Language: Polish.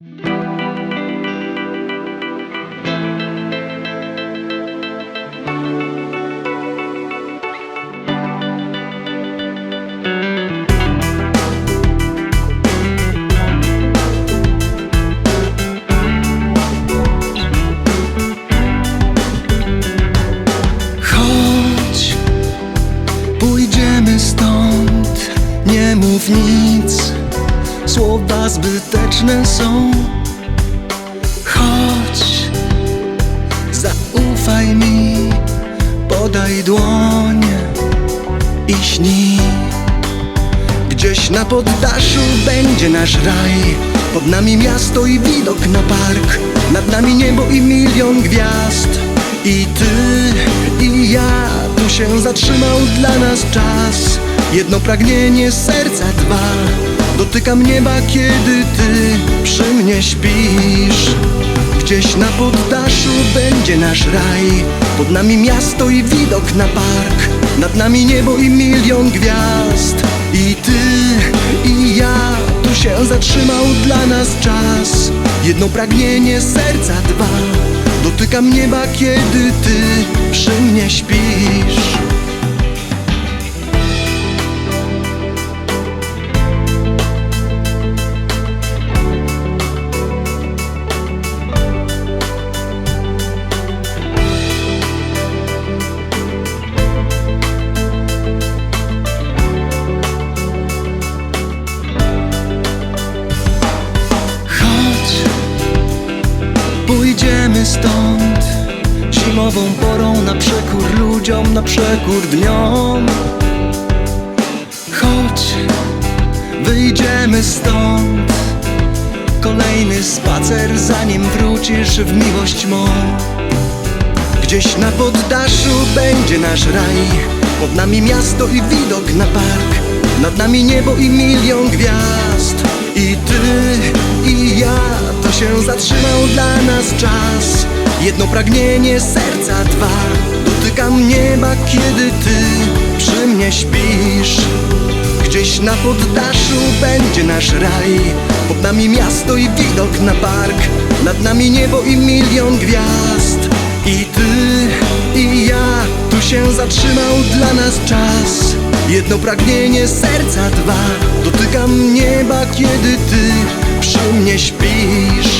Chodź, pójdziemy stąd, nie mów nic, zbyteczne są. Chodź, zaufaj mi, podaj dłoń i śnij. Gdzieś na poddaszu będzie nasz raj. Pod nami miasto i widok na park. Nad nami niebo i milion gwiazd. I ty, i ja Tu się zatrzymał dla nas czas. Jedno pragnienie serca dwa Dotykam nieba, kiedy ty przy mnie śpisz. Gdzieś na poddaszu będzie nasz raj. Pod nami miasto i widok na park. Nad nami niebo i milion gwiazd. I ty, i ja Tu się zatrzymał dla nas czas. Jedno pragnienie serca dwa. Dotykam nieba, kiedy ty przy mnie śpisz stąd. Zimową porą na przekór ludziom, na przekór dniom. Chodź, wyjdziemy stąd. Kolejny spacer, zanim wrócisz w miłość mą. Gdzieś na poddaszu będzie nasz raj. Pod nami miasto i widok na park. Nad nami niebo i milion gwiazd. I ty, i ja To się zatrzymał dla nas czas Jedno pragnienie serca dwa. Dotykam nieba, kiedy ty przy mnie śpisz. Gdzieś na poddaszu będzie nasz raj. Pod nami miasto i widok na park. Nad nami niebo i milion gwiazd. I ty, i ja Tu się zatrzymał dla nas czas. Jedno pragnienie serca dwa. Dotykam nieba, kiedy ty przy mnie śpisz